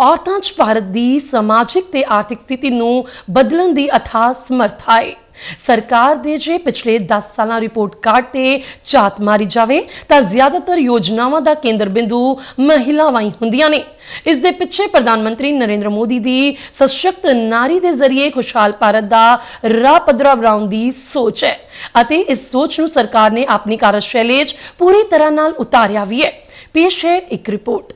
ਔਰਤਾਂ 'ਚ ਭਾਰਤ ਦੀ ਸਮਾਜਿਕ ਤੇ ਆਰਥਿਕ ਸਥਿਤੀ ਨੂੰ ਬਦਲਣ ਦੀ ਅਥਾਹ ਸਮਰੱਥਾ ਹੈ। ਸਰਕਾਰ ਦੇ ਜੇ ਪਿਛਲੇ 10 ਸਾਲਾਂ ਰਿਪੋਰਟ ਕਾਰਡ ਤੇ ਝਾਤ ਮਾਰੀ ਜਾਵੇ, ਤਾਂ ਜ਼ਿਆਦਾਤਰ ਯੋਜਨਾਵਾਂ ਦਾ ਕੇਂਦਰ ਬਿੰਦੂ ਮਹਿਲਾਵਾਂ ਹੀ ਹੁੰਦੀਆਂ ਨੇ। ਇਸ ਦੇ ਪਿੱਛੇ ਪ੍ਰਧਾਨ ਮੰਤਰੀ ਨਰਿੰਦਰ ਮੋਦੀ ਦੀ ਸਸ਼ਕਤ ਨਾਰੀ ਦੇ ਜ਼ਰੀਏ ਖੁਸ਼ਹਾਲ ਭਾਰਤ ਦਾ ਰਾਹ ਪੱਧਰਾ ਬਣਾਉਣ ਦੀ ਸੋਚ ਹੈ ਅਤੇ ਇਸ ਸੋਚ ਨੂੰ ਸਰਕਾਰ ਨੇ ਆਪਣੀ ਕਾਰਜਸ਼ੈਲੀ 'ਚ ਪੂਰੀ ਤਰ੍ਹਾਂ ਨਾਲ ਉਤਾਰਿਆ ਵੀ ਹੈ। ਪੇਸ਼ ਹੈ ਇੱਕ ਰਿਪੋਰਟ।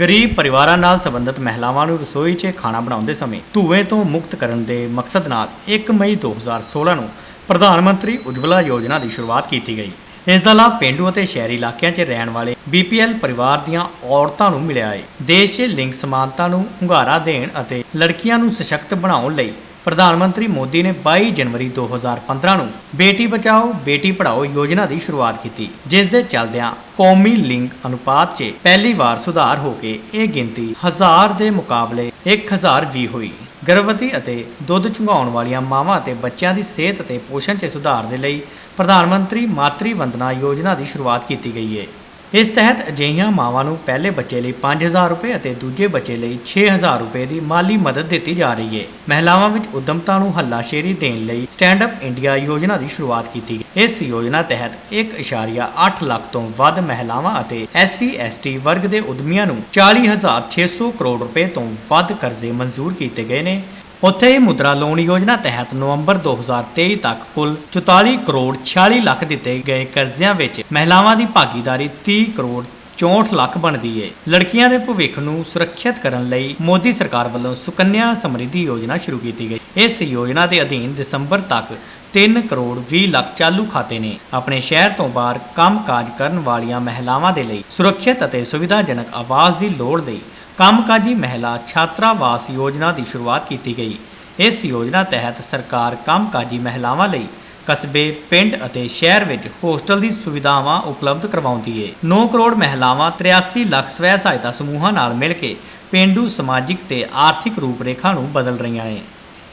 ਗਰੀਬ ਪਰਿਵਾਰਾਂ ਨਾਲ ਸੰਬੰਧਿਤ ਮਹਿਲਾਵਾਂ ਨੂੰ ਰਸੋਈ 'ਚ ਖਾਣਾ ਬਣਾਉਂਦੇ ਸਮੇਂ ਧੂਏ ਤੋਂ ਮੁਕਤ ਕਰਨ ਦੇ ਮਕਸਦ ਨਾਲ 1 ਮਈ 2016 ਨੂੰ ਪ੍ਰਧਾਨ ਮੰਤਰੀ ਉਜਵਲਾ ਯੋਜਨਾ ਦੀ ਸ਼ੁਰੂਆਤ ਕੀਤੀ ਗਈ। ਇਸ ਦਾ ਲਾਭ ਪਿੰਡੂ ਅਤੇ ਸ਼ਹਿਰੀ ਇਲਾਕਿਆਂ 'ਚ ਰਹਿਣ ਵਾਲੇ BPL ਪਰਿਵਾਰ ਦੀਆਂ ਔਰਤਾਂ ਨੂੰ ਮਿਲਿਆ ਹੈ ਦੇਸ਼ 'ਚ ਲਿੰਗ ਸਮਾਨਤਾ ਨੂੰ ਹੁੰਗਾਰਾ ਦੇਣ ਅਤੇ ਲੜਕੀਆਂ ਨੂੰ ਸਸ਼ਕਤ ਬਣਾਉਣ ਲਈ ਪ੍ਰਧਾਨ ਮੰਤਰੀ ਮੋਦੀ ਨੇ 22 ਜਨਵਰੀ 2015 ਨੂੰ ਬੇਟੀ ਬਚਾਓ, ਬੇਟੀ ਪੜ੍ਹਾਓ ਯੋਜਨਾ ਦੀ ਸ਼ੁਰੂਆਤ ਕੀਤੀ, ਜਿਸ ਦੇ ਚੱਲਦਿਆਂ ਕੌਮੀ ਲਿੰਗ ਅਨੁਪਾਤ 'ਚ ਪਹਿਲੀ ਵਾਰ ਸੁਧਾਰ ਹੋ ਕੇ ਇਹ ਗਿਣਤੀ 1000 ਦੇ ਮੁਕਾਬਲੇ 1020 ਹੋਈ। ਗਰਭਵਤੀ ਅਤੇ ਦੁੱਧ ਚੁੰਘਾਉਣ ਵਾਲੀਆਂ ਮਾਵਾਂ ਅਤੇ ਬੱਚਿਆਂ ਦੀ ਸਿਹਤ ਅਤੇ ਪੋਸ਼ਣ 'ਚ ਸੁਧਾਰ ਦੇ ਲਈ ਪ੍ਰਧਾਨ ਮੰਤਰੀ ਮਾਤਰੀ ਵੰਦਨਾ ਯੋਜਨਾ ਦੀ ਸ਼ੁਰੂਆਤ ਕੀਤੀ ਗਈ ਹੈ ਇਸ ਤਹਿਤ ਅਜਿਹੀਆਂ ਮਾਵਾਂ ਨੂੰ ਪਹਿਲੇ ਬੱਚੇ ਲਈ 5000 ਰੁਪਏ ਅਤੇ ਦੂਜੇ ਬੱਚੇ ਲਈ 6000 ਰੁਪਏ ਦੀ ਮਾਲੀ ਮਦਦ ਦਿੱਤੀ ਜਾ ਰਹੀ ਹੈ। ਮਹਿਲਾਵਾਂ ਵਿੱਚ ਉਦਮਤਾ ਨੂੰ ਹੱਲਾਸ਼ੇਰੀ ਦੇਣ ਲਈ ਸਟੈਂਡ ਅਪ ਇੰਡੀਆ ਯੋਜਨਾ ਦੀ ਸ਼ੁਰੂਆਤ ਕੀਤੀ ਗਈ। ਇਸ ਯੋਜਨਾ ਤਹਿਤ 1.8 ਲੱਖ ਤੋਂ ਵੱਧ ਮਹਿਲਾਵਾਂ ਅਤੇ SC ST ਵਰਗ ਦੇ ਉਦਮੀਆਂ ਨੂੰ 40600 ਕਰੋੜ ਰੁਪਏ ਤੋਂ ਵੱਧ ਕਰਜ਼ੇ ਮਨਜ਼ੂਰ ਕੀਤੇ ਗਏ ਨੇ। ਉੱਥੇ ਹੀ ਮੁਦਰਾ ਲੋਨ ਯੋਜਨਾ ਤਹਿਤ ਨਵੰਬਰ 2023 ਤੱਕ ਕੁੱਲ 44 ਕਰੋੜ 46 ਲੱਖ ਦਿੱਤੇ ਗਏ ਕਰਜ਼ਿਆਂ ਵਿੱਚ ਮਹਿਲਾਵਾਂ ਦੀ ਭਾਗੀਦਾਰੀ 30 ਕਰੋੜ 64 ਲੱਖ ਬਣਦੀ ਏ। ਲੜਕੀਆਂ ਦੇ ਭਵਿੱਖ ਨੂੰ ਸੁਰੱਖਿਅਤ ਕਰਨ ਲਈ ਮੋਦੀ ਸਰਕਾਰ ਵੱਲੋਂ ਸੁਕੰਨਿਆ ਸਮਰਿੱਧੀ ਯੋਜਨਾ ਸ਼ੁਰੂ ਕੀਤੀ ਗਈ। ਇਸ ਯੋਜਨਾ ਦੇ ਅਧੀਨ ਦਸੰਬਰ ਤੱਕ 3 ਕਰੋੜ 20 ਲੱਖ ਚਾਲੂ ਖਾਤੇ ਨੇ। ਆਪਣੇ ਸ਼ਹਿਰ ਤੋਂ ਬਾਹਰ ਕੰਮ-ਕਾਜ ਕਰਨ ਵਾਲੀਆਂ ਮਹਿਲਾਵਾਂ ਦੇ ਲਈ ਸੁਰੱਖਿਅਤ ਅਤੇ ਸੁਵਿਧਾਜਨਕ ਆਵਾਸ ਦੀ ਲੋੜ ਲਈ ਕੰਮਕਾਜੀ ਮਹਿਲਾ ਛਾਤਰਾਵਾਸ ਯੋਜਨਾ ਦੀ ਸ਼ੁਰੂਆਤ ਕੀਤੀ ਗਈ ਇਸ ਯੋਜਨਾ ਤਹਿਤ ਸਰਕਾਰ ਕੰਮਕਾਜੀ ਮਹਿਲਾਵਾਂ ਲਈ ਕਸਬੇ ਪਿੰਡ ਅਤੇ ਸ਼ਹਿਰ ਵਿੱਚ ਹੋਸਟਲ ਦੀ ਸੁਵਿਧਾਵਾਂ ਉਪਲਬਧ ਕਰਵਾਉਂਦੀ ਏ 9 ਕਰੋੜ ਮਹਿਲਾਵਾਂ 83 ਲੱਖ ਸਵੈ ਸਹਾਇਤਾ ਸਮੂਹਾਂ ਨਾਲ ਮਿਲ ਕੇ ਪਿੰਡੂ ਸਮਾਜਿਕ ਤੇ ਆਰਥਿਕ ਰੂਪਰੇਖਾ ਨੂੰ ਬਦਲ ਰਹੀਆਂ ਨੇ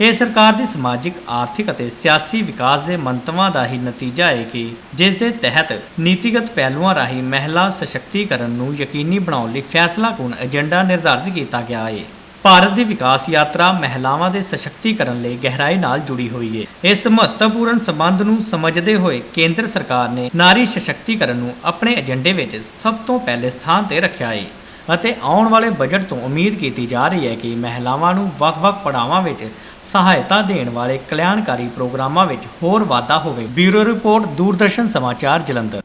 ਇਹ ਸਰਕਾਰ ਦੀ ਸਮਾਜਿਕ, ਆਰਥਿਕ ਅਤੇ ਸਿਆਸੀ ਵਿਕਾਸ ਦੇ ਮੰਤਵਾਂ ਦਾ ਹੀ ਨਤੀਜਾ ਹੈ ਕਿ ਜਿਸ ਦੇ ਤਹਿਤ ਨੀਤੀਗਤ ਪਹਿਲੂਆਂ ਰਾਹੀਂ ਮਹਿਲਾ ਸਸ਼ਕਤੀਕਰਨ ਨੂੰ ਯਕੀਨੀ ਬਣਾਉਣ ਲਈ ਫੈਸਲਾਕੁਨ ਏਜੰਡਾ ਨਿਰਧਾਰਿਤ ਕੀਤਾ ਗਿਆ ਹੈ। ਭਾਰਤ ਦੀ ਵਿਕਾਸ ਯਾਤਰਾ ਮਹਿਲਾਵਾਂ ਦੇ ਸਸ਼ਕਤੀਕਰਨ ਲਈ ਗਹਿਰਾਈ ਨਾਲ ਜੁੜੀ ਹੋਈ ਹੈ। ਇਸ ਮਹੱਤਵਪੂਰਨ ਸੰਬੰਧ ਨੂੰ ਸਮਝਦੇ ਹੋਏ ਕੇਂਦਰ ਸਰਕਾਰ ਨੇ ਨਾਰੀ ਸਸ਼ਕਤੀਕਰਨ ਨੂੰ ਆਪਣੇ ਏਜੰਡੇ ਵਿੱਚ ਸਭ ਤੋਂ ਪਹਿਲੇ ਸਥਾਨ ਤੇ ਰੱਖਿਆ ਹੈ ਅਤੇ ਆਉਣ ਵਾਲੇ ਬਜਟ ਤੋਂ ਉਮੀਦ ਕੀਤੀ ਜਾ ਰਹੀ ਹੈ ਕਿ ਮਹਿਲਾਵਾਂ ਨੂੰ ਵੱਖ-ਵੱਖ ਪੜਾਵਾਂ ਵਿੱਚ ਸਹਾਇਤਾ ਦੇਣ ਵਾਲੇ ਕਲਿਆਣਕਾਰੀ ਪ੍ਰੋਗਰਾਮਾਂ ਵਿੱਚ ਹੋਰ ਵਾਧਾ ਹੋਵੇ। ਬਿਊਰੋ ਰਿਪੋਰਟ ਦੂਰਦਰਸ਼ਨ ਸਮਾਚਾਰ ਜਲੰਧਰ।